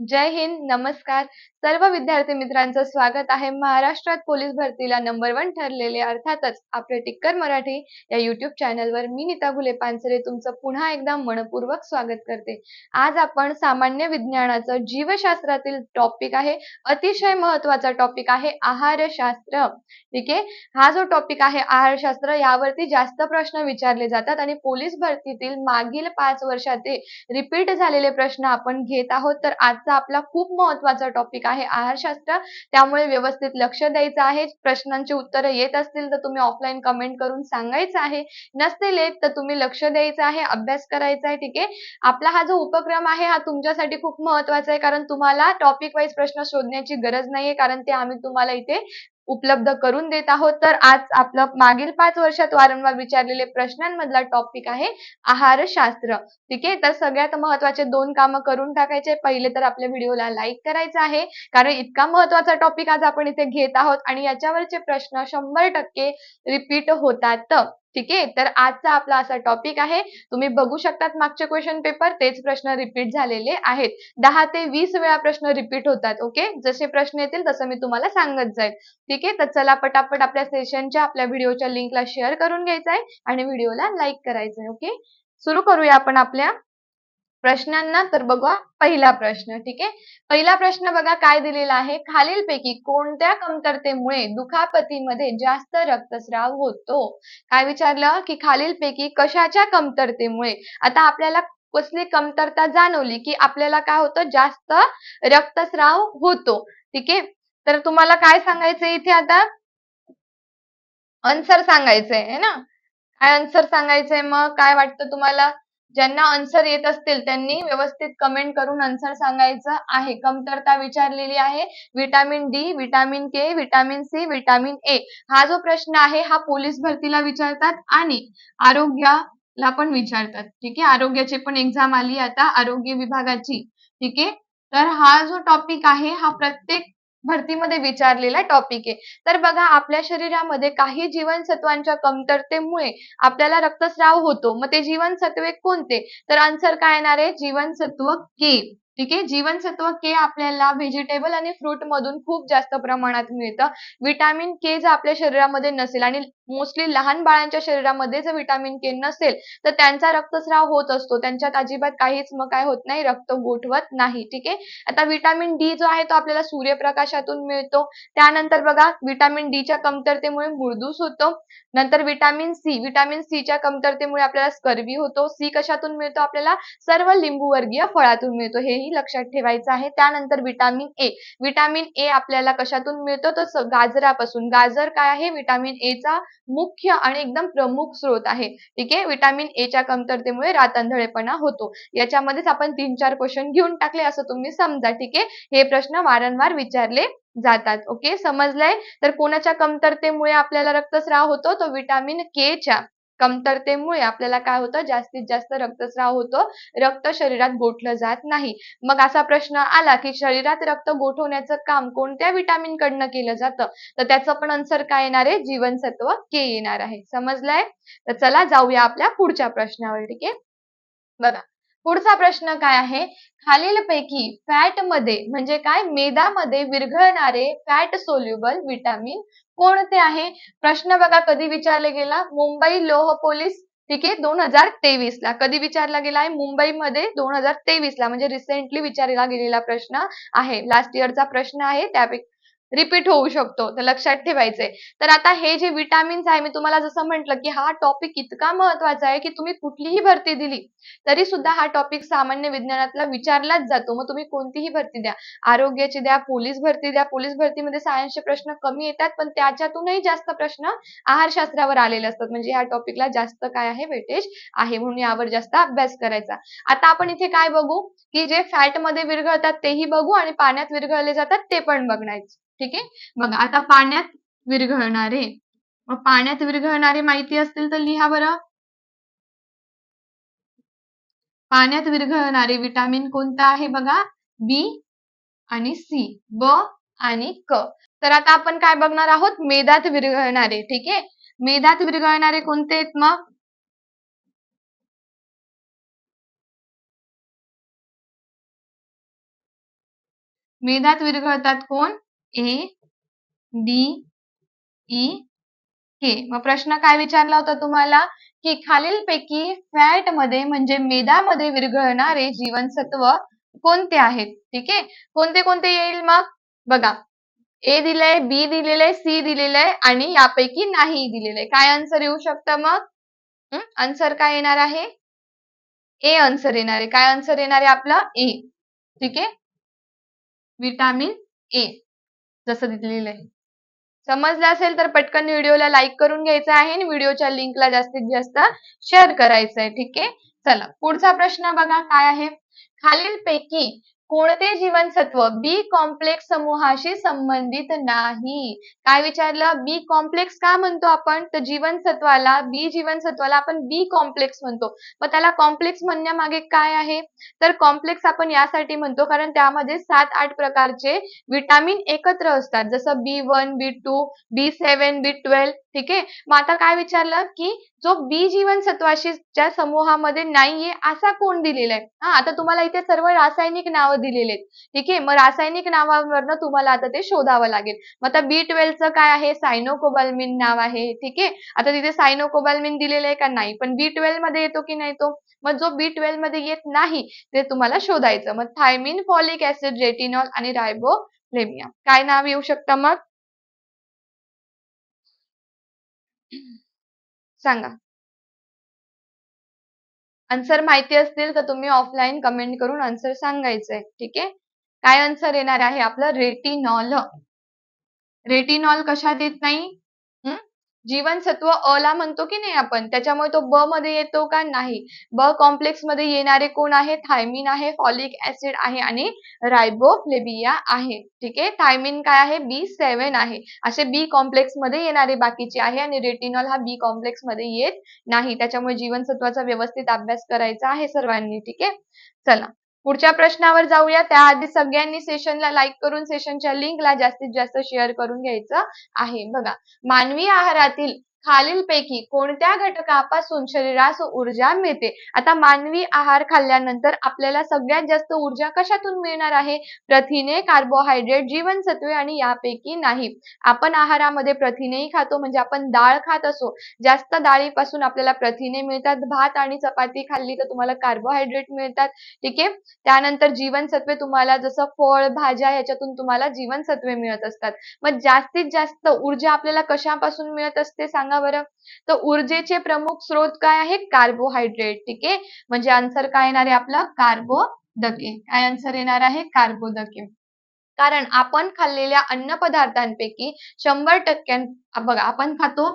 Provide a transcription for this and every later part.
जय हिंद नमस्कार. सर्व विद्यार्थी मित्रांचं स्वागत आहे. महाराष्ट्रात पोलीस भरतीला नंबर वन ठरलेले अर्थातच आपले टिक्कर मराठी या युट्यूब चॅनलवर मी नीता घुले पानसरे तुमचं पुन्हा एकदा मनपूर्वक स्वागत करते. आज आपण सामान्य विज्ञानाचं जीवशास्त्रातील टॉपिक आहे. अतिशय महत्त्वाचा टॉपिक आहे आहारशास्त्र. ठीक आहे? हा जो टॉपिक आहे आहारशास्त्र यावरती जास्त प्रश्न विचारले जातात आणि पोलीस भरतीतील मागील पाच वर्षातील रिपीट झालेले प्रश्न आपण घेत आहोत. तर आजचा आपला खूप महत्त्वाचा टॉपिक आहे. आहारशास्त्र त्यामुळे व्यवस्थित लक्ष द्यायचं आहे. प्रश्नांची उत्तरं येत असतील तर तुम्ही ऑफलाईन कमेंट करून सांगायचं आहे. नसतील येत तर तुम्ही लक्ष द्यायचं आहे. अभ्यास करायचा आहे. ठीक आहे? आपला हा जो उपक्रम आहे हा तुमच्यासाठी खूप महत्त्वाचा आहे. कारण तुम्हाला टॉपिक वाईज प्रश्न शोधण्याची गरज नाहीये. कारण ते आम्ही तुम्हाला इथे उपलब्ध करून देत आहोत. तर आज आपलं मागील पाच वर्षात वारंवार विचारलेले प्रश्नांमधला टॉपिक आहे आहारशास्त्र. ठीक आहे? तर सगळ्यात महत्त्वाचे दोन कामं करून टाकायचे. पहिले तर आपल्या व्हिडिओला लाईक करायचं आहे. कारण इतका महत्त्वाचा टॉपिक आज आपण इथे घेत आहोत आणि याच्यावरचे प्रश्न शंभर टक्के रिपीट होतात. ठीक आहे? तर आजचा आपला असा टॉपिक आहे. तुम्ही बघू शकतात मागचे क्वेश्चन पेपर तेच प्रश्न रिपीट झालेले आहेत. दहा ते वीस वेळा प्रश्न रिपीट होतात ओके जसे प्रश्न येतील तसं मी तुम्हाला सांगत जाईल. ठीक आहे? तर चला पटापट आपल्या सेशनच्या आपल्या व्हिडिओच्या लिंकला शेअर करून घ्यायचा आहे आणि व्हिडिओला लाईक करायचं आहे ओके सुरू करूया आपण आपल्या प्रश्नांना तर बघा पहिला प्रश्न ठीक आहे? पहिला प्रश्न बघा काय दिलेला आहे? खालीलपैकी कोणत्या कमतरतेमुळे दुखापतीमध्ये जास्त रक्तस्राव होतो? काय विचारलं? की खालीलपैकी कशाच्या कमतरतेमुळे? आता आपल्याला कसली कमतरता जाणवली की आपल्याला काय होतं? जास्त रक्तस्राव होतो ठीक आहे? तर तुम्हाला काय सांगायचंय इथे आता? आन्सर सांगायचंय ना? काय आन्सर सांगायचंय मग? काय वाटतं तुम्हाला? ज्यांना आन्सर येत असतील त्यांनी व्यवस्थित कमेंट करून आन्सर सांगायचं आहे. कमतरता विचारलेली आहे. Vitamin D vitamin K vitamin C vitamin A हा जो प्रश्न आहे हा पोलीस भरतीला विचारतात आणि आरोग्याला पण विचारतात. ठीक आहे? आरोग्याची पण एक्झाम आली आता. आरोग्य विभागाची. ठीक आहे? तर हा जो टॉपिक आहे हा प्रत्येक भरतीमध्ये विचारलेला टॉपिक आहे. तर बघा आपल्या शरीरामध्ये काही जीवनसत्वांच्या कमतरतेमुळे आपल्याला रक्तस्राव होतो. मग ते जीवनसत्वे कोणते? तर आन्सर काय येणार आहे? जीवनसत्व के ठीक आहे? जीवनसत्व के आपल्याला व्हेजिटेबल आणि फ्रूट मधून खूप जास्त प्रमाणात मिळतं. विटामिन के जर आपल्या शरीरामध्ये नसेल आणि मोस्टली लहान बाळांच्या शरीरामध्ये जर व्हिटॅमिन के नसेल तर त्यांचा रक्तस्राव होत असतो. त्यांच्यात अजिबात काहीच मग काय होत नाही रक्त गोठवत नाही. ठीक आहे? आता व्हिटॅमिन डी जो आहे तो आपल्याला सूर्यप्रकाशातून मिळतो. त्यानंतर बघा व्हिटॅमिन डीच्या कमतरतेमुळे मुळदूस होतो. नंतर व्हिटॅमिन सी व्हिटॅमिन सी च्या कमतरतेमुळे आपल्याला स्कर्वी होतो. सी कशातून मिळतो? आपल्याला सर्व लिंबूवर्गीय फळातून मिळतो. हेही लक्षात ठेवायचं आहे. त्यानंतर व्हिटॅमिन ए व्हिटॅमिन ए आपल्याला कशातून मिळतो? तर गाजरापासून. गाजर काय आहे? व्हिटॅमिन ए चा मुख्य आणि एकदम प्रमुख स्रोत आहे. ठीक आहे? विटामिन ए च्या कमतरतेमुळे रातांधळेपणा होतो. याच्यामध्येच आपण तीन चार क्वेश्चन घेऊन टाकले असं तुम्ही समजा. ठीक आहे? हे प्रश्न वारंवार विचारले जातात. ओके समजलंय? तर कोणाच्या कमतरतेमुळे आपल्याला रक्तस्राव होतो? तो विटामिन के च्या. कमतरतेमुळे आपल्याला काय होतं? जास्तीत जास्त रक्तस्राव होतो. रक्त शरीरात गोठलं जात नाही. मग असा प्रश्न आला की शरीरात रक्त गोठवण्याचं काम कोणत्या विटामिन कडनं केलं जातं? तर त्याचं पण आन्सर काय येणार आहे? जीवनसत्व के येणार आहे. समजलंय? तर चला जाऊया आपल्या पुढच्या प्रश्नावर ठीक आहे? बघा पुढचा प्रश्न काय आहे? खालीलपैकी फॅटमध्ये म्हणजे काय? मेदामध्ये विरघळणारे फॅट सोल्युबल विटामिन कोणते आहे? प्रश्न बघा कधी विचारला गेला? मुंबई लोह पोलीस ठीक आहे दोन हजार तेवीस ला. कधी विचारला गेला आहे? मुंबईमध्ये दोन हजार तेवीस ला. म्हणजे रिसेंटली विचारला गेलेला प्रश्न आहे. लास्ट इयरचा प्रश्न आहे. त्यापैकी रिपीट होऊ शकतो. तर लक्षात ठेवायचंय. तर आता हे जे विटामिन्स आहे मी तुम्हाला जसं म्हटलं की हा टॉपिक इतका महत्त्वाचा आहे की तुम्ही कुठलीही भरती दिली तरी सुद्धा हा टॉपिक सामान्य विज्ञानातला विचारलाच जातो. मग तुम्ही कोणतीही भरती द्या. आरोग्याची द्या पोलीस भरती द्या. पोलीस भरतीमध्ये सायन्सचे प्रश्न कमी येतात पण त्याच्यातूनही जास्त प्रश्न आहारशास्त्रावर आलेले असतात. म्हणजे या टॉपिकला जास्त काय आहे? वेटेज आहे म्हणून यावर जास्त अभ्यास करायचा. आता आपण इथे काय बघू? की जे फॅटमध्ये विरघळतात तेही बघू आणि पाण्यात विरघळले जातात ते पण बघण्याचे. ठीक आहे? बघा आता पाण्यात विरघळणारे. मग पाण्यात विरघळणारे माहिती असतील तर लिहा बरं. पाण्यात विरघळणारे विटामिन कोणतं आहे बघा? बी आणि सी. ब आणि क. तर आता आपण काय बघणार आहोत? मेदात विरघळणारे ठीक आहे? मेदात विरघळणारे कोणते आहेत मग? मेधात विरघळतात कोण? ए डी ई के मग प्रश्न काय विचारला होता तुम्हाला? की खालीलपैकी फॅटमध्ये म्हणजे मेदामध्ये विरघळणारे जीवनसत्व कोणते आहेत? ठीक आहे? कोणते कोणते येईल मग? बघा. ए दिलंय बी दिलेलंय सी दिलेलंय आणि यापैकी नाही दिलेलंय. काय आन्सर येऊ शकतं मग? आन्सर काय येणार आहे? ए आन्सर येणार आहे. काय आन्सर येणार आहे आपलं? ए. ठीक आहे? विटामिन ए जसं दिलेलं आहे. समजलं असेल तर पटकन व्हिडिओला लाईक करून घ्यायचं आहे आणि व्हिडिओच्या लिंकला जास्तीत जास्त शेअर करायचं आहे. ठीक आहे? चला पुढचा प्रश्न बघा काय आहे? खालीलपैकी कोणते जीवनसत्व बी कॉम्प्लेक्स समूहाशी संबंधित नाही? काय विचारलं? बी कॉम्प्लेक्स का म्हणतो आपण? तर जीवनसत्वाला बी जीवनसत्वाला आपण बी कॉम्प्लेक्स म्हणतो. मग त्याला कॉम्प्लेक्स म्हणण्यामागे काय आहे? तर कॉम्प्लेक्स आपण यासाठी म्हणतो कारण त्यामध्ये सात आठ प्रकारचे विटामिन एकत्र असतात. जसं B one B two B seven B twelve ठीक आहे? मग आता काय विचारलं? की जो बी जीवनसत्वाशी ज्या समूहामध्ये नाहीये असा कोण दिलेला आहे? हा आता तुम्हाला इथे सर्व रासायनिक नावं दिलेले आहेत. ठीक आहे? मग रासायनिक नावावरनं तुम्हाला आता ते शोधावं लागेल. मग आता बी ट्वेल्वचं काय आहे? सायनोकोबाल्मिन नाव आहे. ठीक आहे? आता तिथे सायनोकोबाल्मिन दिलेलं आहे का नाही? पण बी ट्वेल्वमध्ये येतो की नाही तो? मग जो बी ट्वेल्वमध्ये येत नाही ते तुम्हाला शोधायचं. मग थायमिन फॉलिक ऍसिड रेटिनॉल आणि रायबोफ्लेमिया काय नाव येऊ शकतं मग? सांगा. आन्सर माहिती असतील तर तुम्ही ऑफलाईन कमेंट करून आन्सर सांगायचंय. ठीक आहे? काय आन्सर येणार आहे आपलं? रेटिनॉल रेटिनॉल कशात येत नाही? जीवनसत्व अ ला म्हणतो की नाही आपण? त्याच्यामुळे तो ब मध्ये येतो का नाही? ब कॉम्प्लेक्समध्ये येणारे कोण आहे थायमिन आहे फॉलिक ऍसिड आहे आणि रायबोफ्लेबिया आहे. ठीक आहे? थायमिन काय आहे? बी सेव्हन आहे. असे बी कॉम्प्लेक्समध्ये येणारे बाकीचे आहे आणि रेटिनॉल हा बी कॉम्प्लेक्समध्ये येत नाही. त्याच्यामुळे जीवनसत्वाचा व्यवस्थित अभ्यास करायचा आहे सर्वांनी. ठीक आहे? चला. पुढच्या प्रश्नावर जाऊया. त्याआधी सगळ्यांनी सेशनला लाईक करून सेशनच्या लिंकला जास्तीत जास्त शेअर करून घ्यायचं आहे. बघा मानवी आहारातील खालीलपैकी कोणत्या घटकापासून शरीरास ऊर्जा मिळते? आता मानवी आहार खाल्ल्यानंतर आपल्याला सगळ्यात जास्त ऊर्जा कशातून मिळणार आहे? प्रथिने कार्बोहायड्रेट जीवनसत्वे आणि यापैकी नाही. आपण आहारामध्ये प्रथिनेही खातो म्हणजे आपण डाळ खात असो. जास्त डाळीपासून आपल्याला प्रथिने मिळतात भात आणि चपाती खाल्ली तर तुम्हाला कार्बोहायड्रेट मिळतात ठीक आहे? त्यानंतर जीवनसत्वे तुम्हाला जसं फळ भाज्या याच्यातून तुम्हाला जीवनसत्वे मिळत असतात. मग जास्तीत जास्त ऊर्जा आपल्याला कशापासून मिळत असते सांग? सांगा बरं. तर ऊर्जेचे प्रमुख स्रोत काय आहे? कार्बोहायड्रेट ठीक आहे? म्हणजे आन्सर काय येणार आहे आपलं? कार्बोदके काय आन्सर येणार आहे? कार्बोदके कारण आपण खाल्लेल्या अन्न पदार्थांपैकी शंभर टक्क्यां बघा आपण खातो.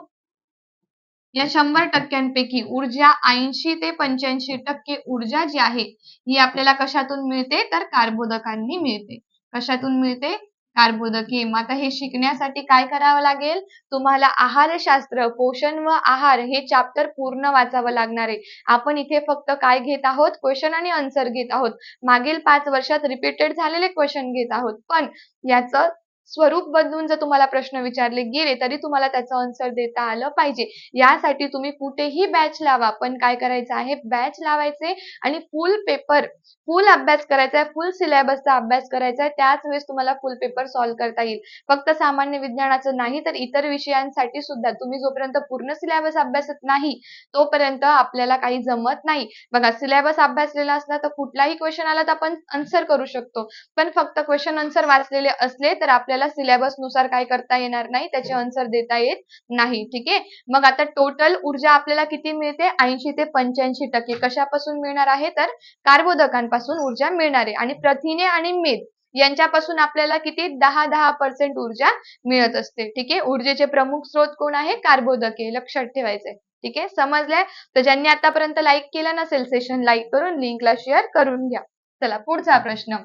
या शंभर टक्क्यांपैकी ऊर्जा ऐंशी ते पंच्याऐंशी टक्के ऊर्जा जी आहे ही आपल्याला कशातून मिळते? तर कार्बोदकांनी मिळते. कशातून मिळते? कार्बोदके मग आता हे शिकण्यासाठी काय करावं लागेल? तुम्हाला आहारशास्त्र पोषण व आहार हे चॅप्टर पूर्ण वाचावं लागणार आहे. आपण इथे फक्त काय घेत आहोत? क्वेश्चन आणि आन्सर घेत आहोत. मागील पाच वर्षात रिपीटेड झालेले क्वेश्चन घेत आहोत. पण याचं स्वरूप बदलून जर तुम्हाला प्रश्न विचारले गेले तरी तुम्हाला त्याचं आन्सर देता आलं पाहिजे. यासाठी तुम्ही कुठेही बॅच लावा पण काय करायचं आहे? बॅच लावायचे आणि फुल पेपर फुल अभ्यास करायचा आहे फुल सिलेबसचा अभ्यास करायचा आहे त्याच वेळेस तुम्हाला फुल पेपर सॉल्व्ह करता येईल. फक्त सामान्य विज्ञानाचं नाही तर इतर विषयांसाठी सुद्धा. तुम्ही जोपर्यंत पूर्ण सिलेबस अभ्यासत नाही तोपर्यंत आपल्याला काही जमत नाही. बघा सिलेबस अभ्यासलेला असला तर कुठलाही क्वेश्चन आला तर आपण आन्सर करू शकतो. पण फक्त क्वेश्चन आन्सर वाचलेले असले तर आपल्याला सिलेबसनुसार काय करता येणार नाही त्याचे आन्सर देता येत नाही. ठीक आहे? मग आता टोटल ऊर्जा आपल्याला किती मिळते? ऐंशी ते पंच्याऐंशी टक्के. कशापासून मिळणार आहे? तर कार्बोदकांपासून ऊर्जा मिळणार आहे. आणि प्रथिने आणि मेद यांच्यापासून आपल्याला किती? दहा दहा पर्सेंट ऊर्जा मिळत असते. ठीक आहे? ऊर्जेचे प्रमुख स्रोत कोण आहे? कार्बोदके. लक्षात ठेवायचे ठीक आहे? समजलंय? तर ज्यांनी आतापर्यंत लाईक केलं नसेल सेशन लाईक करून लिंकला शेअर करून घ्या. चला पुढचा प्रश्न.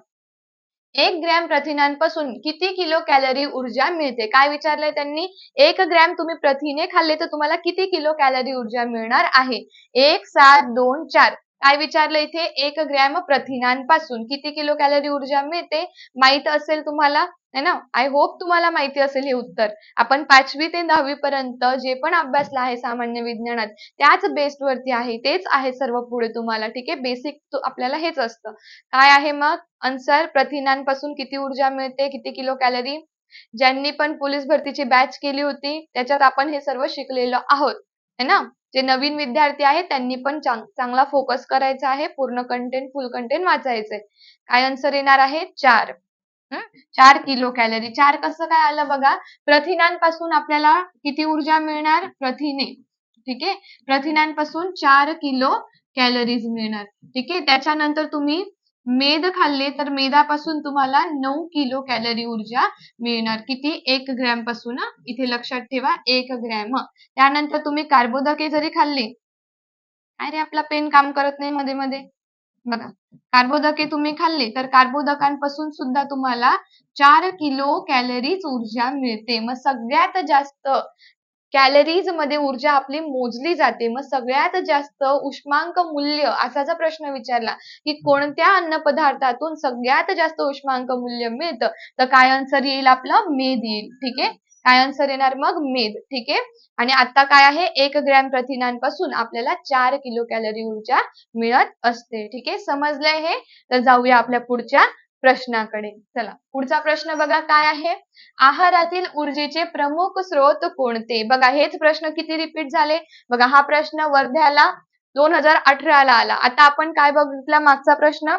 एक ग्रॅम प्रथिनांपासून किती किलो कॅलरी ऊर्जा मिळते? काय विचारलंय त्यांनी? एक ग्रॅम तुम्ही प्रथिने खाल्ले तर तुम्हाला किती किलो कॅलरी ऊर्जा मिळणार आहे? एक सात दोन चार. काय विचारलं इथे? एक ग्रॅम प्रथिनांपासून. किती किलो कॅलरी ऊर्जा मिळते? माहीत असेल तुम्हाला? है ना? आय होप तुम्हाला माहिती असेल हे उत्तर. आपण पाचवी ते दहावी पर्यंत जे पण अभ्यासला आहे सामान्य विज्ञानात त्याच बेस्ट वरती आहे. तेच आहे सर्व पुढे तुम्हाला. ठीक आहे? बेसिक आपल्याला हेच असतं. काय आहे मग? अन्सर प्रथिनांपासून किती ऊर्जा मिळते? किती किलो कॅलरी? ज्यांनी पण पोलीस भरतीची बॅच केली होती त्याच्यात आपण हे सर्व शिकलेलो आहोत. है ना? जे नवीन विद्यार्थी आहेत त्यांनी पण चांगला फोकस करायचा आहे पूर्ण कंटेंट फुल कंटेंट वाचायचंय. काय आन्सर येणार आहे? चार. चार किलो कॅलरी चार कसं काय आलं बघा? प्रथिनांपासून आपल्याला किती ऊर्जा मिळणार? प्रथिने. ठीक आहे? प्रथिनांपासून चार किलो कॅलरीज मिळणार. ठीक आहे? त्याच्यानंतर तुम्ही मेद खाल्ले तर मेदापासून तुम्हाला नऊ किलो कॅलरी ऊर्जा मिळणार. किती? एक ग्रॅमपासून इथे लक्षात ठेवा एक ग्रॅम त्यानंतर तुम्ही कार्बोदके जरी खाल्ले अरे आपला पेन काम करत नाही मध्ये मध्ये. बघा कार्बोदके तुम्ही खाल्ले तर कार्बोदकांपासून सुद्धा तुम्हाला चार किलो कॅलरीज ऊर्जा मिळते. मग सगळ्यात जास्त कॅलरीजमध्ये ऊर्जा आपली मोजली जाते. मग सगळ्यात जास्त उष्मांक मूल्य असा जर प्रश्न विचारला की कोणत्या अन्न पदार्थातून सगळ्यात जास्त उष्मांक मूल्य मिळतं? तर काय आन्सर येईल आपलं? मेद येईल. ठीक आहे? काय आन्सर येणार मग? मेद. ठीक आहे? आणि आता काय आहे? एक ग्रॅम प्रथिनांपासून आपल्याला चार किलो कॅलरी ऊर्जा मिळत असते. ठीक आहे? समजलंय हे? तर जाऊया आपल्या पुढच्या प्रश्नाकडे. चला पुढचा प्रश्न बघा काय आहे? आहारातील ऊर्जेचे प्रमुख स्रोत कोणते? बघा हेच प्रश्न किती रिपीट झाले? बघा हा प्रश्न वर्ध्याला दोन हजार अठराला आला. आता आपण काय बघितला मागचा प्रश्न?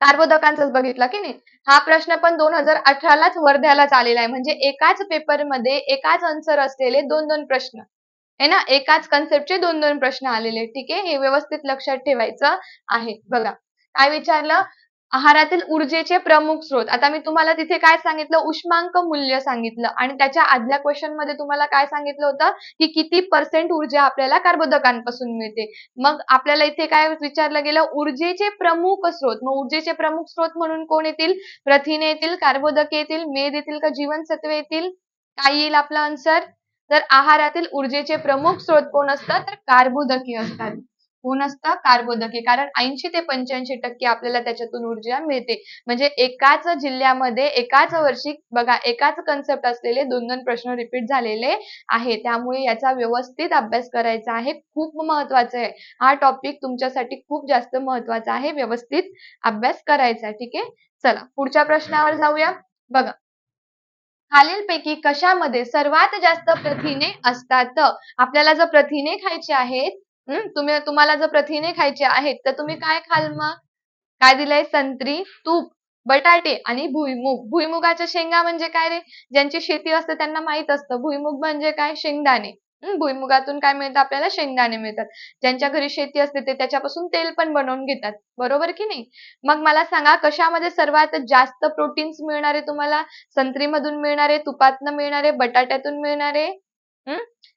कार्बोदकांचाच बघितला की नाही? हा प्रश्न पण दोन हजार अठरालाच वर्ध्यालाच आलेला आहे. म्हणजे एकाच पेपरमध्ये एकाच आन्सर असलेले दोन दोन प्रश्न. आहे ना एकाच कन्सेप्टचे दोन दोन प्रश्न आलेले. ठीक आहे? हे व्यवस्थित लक्षात ठेवायचं आहे. बघा काय विचारलं? आहारातील ऊर्जेचे प्रमुख स्रोत. आता मी तुम्हाला तिथे काय सांगितलं? उष्मांक मूल्य सांगितलं. आणि त्याच्या आदल्या क्वेश्चनमध्ये तुम्हाला काय सांगितलं होतं? की किती पर्सेंट ऊर्जा आपल्याला कार्बोदकांपासून मिळते? मग आपल्याला इथे काय विचारलं गेलं? ऊर्जेचे प्रमुख स्रोत. मग ऊर्जेचे प्रमुख स्रोत म्हणून कोण येतील? प्रथिने येतील कार्बोदके येतील मेद येतील का? जीवनसत्वे येतील? काय येईल आपलं आन्सर तर आहारातील ऊर्जेचे प्रमुख स्रोत कोण असतात? तर कार्बोदके असतात. कोण असतं कार्बोदके कारण ऐंशी ते पंच्याऐंशी टक्के आपल्याला त्याच्यातून ऊर्जा मिळते. म्हणजे एकाच जिल्ह्यामध्ये एकाच वर्षी बघा एकाच कन्सेप्ट असलेले दोन दोन प्रश्न रिपीट झालेले आहे त्यामुळे याचा व्यवस्थित अभ्यास करायचा आहे. खूप महत्त्वाचा आहे. हा टॉपिक तुमच्यासाठी खूप जास्त महत्त्वाचा आहे. व्यवस्थित अभ्यास करायचा ठीक आहे? चला पुढच्या प्रश्नावर जाऊया. बघा. खालीलपैकी कशामध्ये सर्वात जास्त प्रथिने असतात? आपल्याला जर प्रथिने खायचे आहेत तुम्ही तुम्हाला जर प्रथिने खायचे आहेत तर तुम्ही काय खाल मग? काय दिलंय? संत्री तूप बटाटे आणि भुईमुग. भुईमुगाच्या शेंगा म्हणजे काय रे? ज्यांची शेती असते त्यांना माहीत असतं. भुईमुग म्हणजे काय? शेंगदाणे. भुईमुगातून काय मिळतं? आपल्याला शेंगदाणे मिळतात. ज्यांच्या घरी शेती असते ते त्याच्यापासून तेल पण बनवून घेतात. बरोबर की नाही? मग मला सांगा कशामध्ये सर्वात जास्त प्रोटीन्स मिळणारे तुम्हाला? संत्रीमधून मिळणारे तुपातनं मिळणारे बटाट्यातून मिळणारे?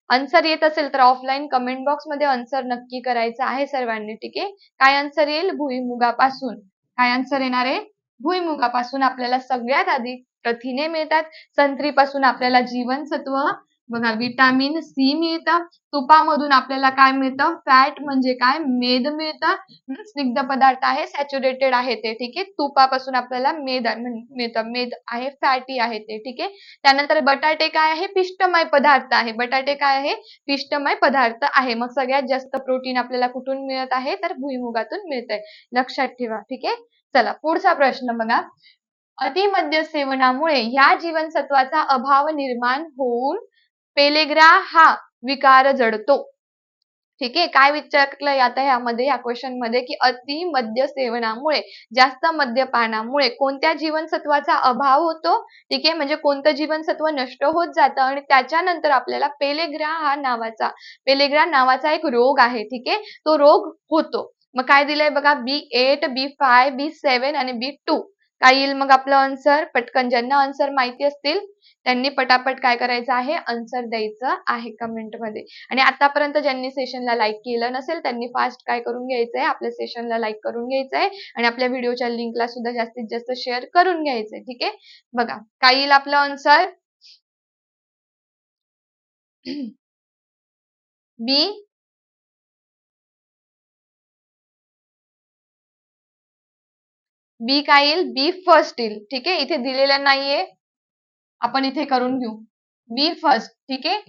आन्सर येत असेल तर ऑफलाईन कमेंट बॉक्समध्ये आन्सर नक्की करायचं आहे सर्वांनी ठीक आहे? काय आन्सर येईल? भुईमुगापासून. काय आन्सर येणार आहे? भुईमुगापासून आपल्याला सगळ्यात आधी प्रथिने मिळतात. संत्रीपासून आपल्याला जीवनसत्व बघा विटामिन सी मिळतं तुपामधून आपल्याला काय मिळतं? फॅट म्हणजे काय? मेद मिळतं. स्निग्ध पदार्थ आहे सॅच्युरेटेड आहे ते ठीक आहे? तुपापासून आपल्याला मेद मिळतं. मेद आहे फॅटी आहे ते ठीक आहे? त्यानंतर बटाटे काय आहे? पिष्टमय पदार्थ आहे. बटाटे काय आहे? पिष्टमय पदार्थ आहे. मग सगळ्यात जास्त प्रोटीन आपल्याला कुठून मिळत आहे? तर भुईमुगातून मिळत आहे लक्षात ठेवा ठीक आहे? चला पुढचा प्रश्न बघा. अतिमद्य सेवनामुळे या जीवनसत्वाचा अभाव निर्माण होऊन पेलेग्रा हा विकार जडतो. ठीक आहे? काय विचारलंय आता ह्यामध्ये या क्वेश्चनमध्ये? की अति मद्य सेवनामुळे जास्त मद्यपानामुळे कोणत्या जीवनसत्वाचा अभाव होतो? ठीक आहे? म्हणजे कोणतं जीवनसत्व नष्ट होत जातं? आणि त्याच्यानंतर आपल्याला पेलेग्रा हा नावाचा पेलेग्रा नावाचा एक रोग आहे. ठीक आहे? तो रोग होतो. मग काय दिलंय बघा? B eight B five B seven आणि बी टू काय येईल मग आपलं आन्सर पटकन ज्यांना आन्सर माहिती असतील त्यांनी पटापट काय करायचं आहे? आन्सर द्यायचं आहे कमेंटमध्ये. आणि आतापर्यंत ज्यांनी सेशनला लाईक केलं नसेल त्यांनी फास्ट काय करून घ्यायचंय? आपल्या सेशनला लाईक करून घ्यायचंय. आणि आपल्या व्हिडिओच्या लिंकला सुद्धा जास्तीत जास्त शेअर करून घ्यायचंय. ठीक आहे? बघा काय येईल आपलं आन्सर बी बी काय येईल? बी फर्स्ट येईल. ठीक आहे? इथे दिलेलं नाहीये. आपण इथे करून घेऊ. बी फर्स्ट ठीक आहे?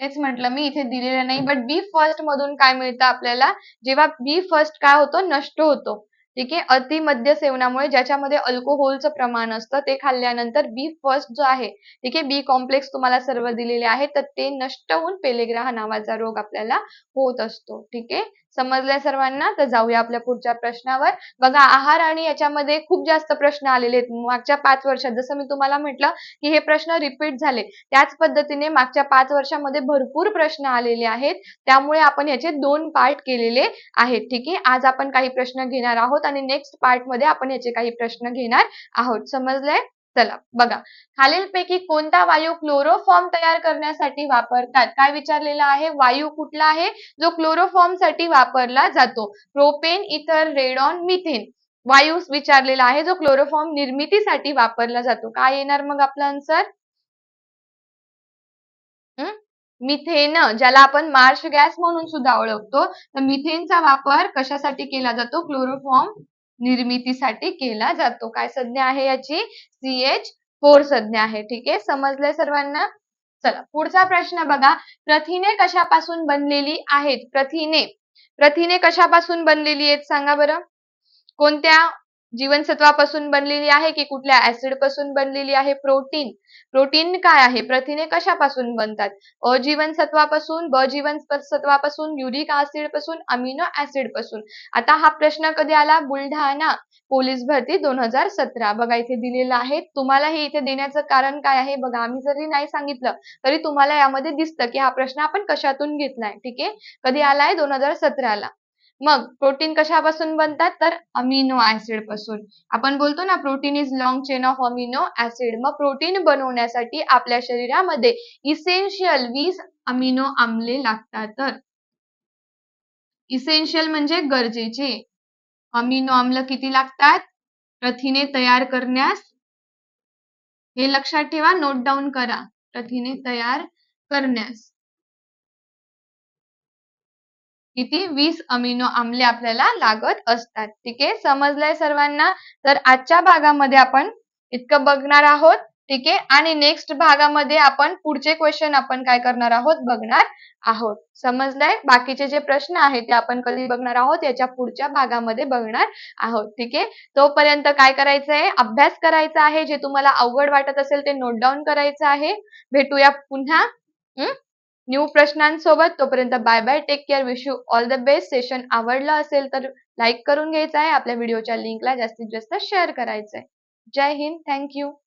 तेच म्हटलं मी इथे दिलेलं नाही. बट बी फर्स्ट मधून काय मिळतं आपल्याला? जेव्हा बी फर्स्ट काय होतो? नष्ट होतो. ठीक आहे? अतिमद्य सेवनामुळे ज्याच्यामध्ये अल्कोहोलचं प्रमाण असतं ते खाल्ल्यानंतर बी फर्स्ट जो आहे ठीक आहे? बी कॉम्प्लेक्स तुम्हाला सर्व दिलेले आहे तर ते नष्ट होऊन पेलेग्रा नावाचा रोग आपल्याला होत असतो. ठीक आहे? समजलंय सर्वांना तर जाऊया आपल्या पुढच्या प्रश्नावर. बघा आहार आणि याच्यामध्ये खूप जास्त प्रश्न आलेले आहेत. मागच्या पाच वर्षात जसं मी तुम्हाला म्हटलं की हे प्रश्न रिपीट झाले. त्याच पद्धतीने मागच्या पाच वर्षामध्ये भरपूर प्रश्न आलेले आहेत. त्यामुळे आपण याचे दोन पार्ट केलेले आहेत ठीक आहे? आज आपण काही प्रश्न घेणार आहोत आणि नेक्स्ट पार्टमध्ये आपण याचे काही प्रश्न घेणार आहोत. समजलंय? चला बघा. खालीलपैकी कोणता वायू क्लोरोफॉर्म तयार करण्यासाठी वापरतात? काय विचारलेलं आहे? वायू कुठला आहे? जो क्लोरोफॉर्मसाठी वापरला जातो. प्रोपेन इथर रेडॉन मिथेन वायू विचारलेला आहे जो क्लोरोफॉर्म निर्मितीसाठी वापरला जातो. काय येणार मग आपलं आन्सर मिथेन ज्याला आपण मार्श गॅस म्हणून सुद्धा ओळखतो. तर मिथेनचा वापर कशासाठी केला जातो? क्लोरोफॉर्म निर्मितीसाठी केला जातो. काय संज्ञा आहे याची? सी एच फोर संज्ञा आहे. ठीक आहे? समजलंय सर्वांना? चला पुढचा प्रश्न बघा. प्रथिने कशापासून बनलेली आहेत? प्रथिने. प्रथिने कशापासून बनलेली आहेत? सांगा बरं. कोणत्या जीवनसत्वापासून बनलेली आहे की कुठल्या ऍसिडपासून बनलेली आहे? प्रोटीन. प्रोटीन काय आहे? प्रथिने कशापासून बनतात? अ जीवनसत्वापासून ब जीवनसत्वापासून युरिक ऍसिडपासून अमिनो ऍसिडपासून आता हा प्रश्न कधी आला? बुलढाणा पोलीस भरती दोन हजार सतरा. बघा इथे दिलेला आहे. तुम्हाला हे इथे देण्याचं कारण काय आहे? बघा आम्ही जरी नाही सांगितलं तरी तुम्हाला यामध्ये दिसतं की हा प्रश्न आपण कशातून घेतलाय? ठीक आहे? कधी आलाय? दोन हजार सतराला. मग प्रोटीन कशापासून बनतात? तर अमिनो ऍसिडपासून. आपण बोलतो ना protein is long chain of amino acid मग प्रोटीन बनवण्यासाठी आपल्या शरीरामध्ये इसेन्शियल वीस अमिनो आम्ले लागतात. तर इसेन्शियल म्हणजे गरजेचे. अमिनो आम्ल किती लागतात? प्रथिने तयार करण्यास हे लक्षात ठेवा नोट डाऊन करा. प्रथिने तयार करण्यास. किती वीस अमिनो आम्ले आपल्याला लागत असतात. ठीक आहे? समजलंय सर्वांना? तर आजच्या भागामध्ये आपण इतकं बघणार आहोत. ठीक आहे? आणि नेक्स्ट भागामध्ये आपण पुढचे क्वेश्चन आपण काय करणार आहोत? बघणार आहोत. समजलंय? बाकीचे जे प्रश्न आहेत ते आपण कधी बघणार आहोत? याच्या पुढच्या भागामध्ये बघणार आहोत. ठीक आहे? तोपर्यंत काय करायचं आहे अभ्यास करायचा आहे. जे तुम्हाला अवघड वाटत असेल ते नोट डाऊन करायचं आहे. भेटूया पुन्हा. न्यू प्रश्नांसोबत तोपर्यंत bye bye take care wish you all the best session आवडलं असेल तर लाईक करून घ्यायचं आहे. आपल्या व्हिडिओच्या लिंकला जास्तीत जास्त शेअर करायचंय. जय हिंद थँक्यू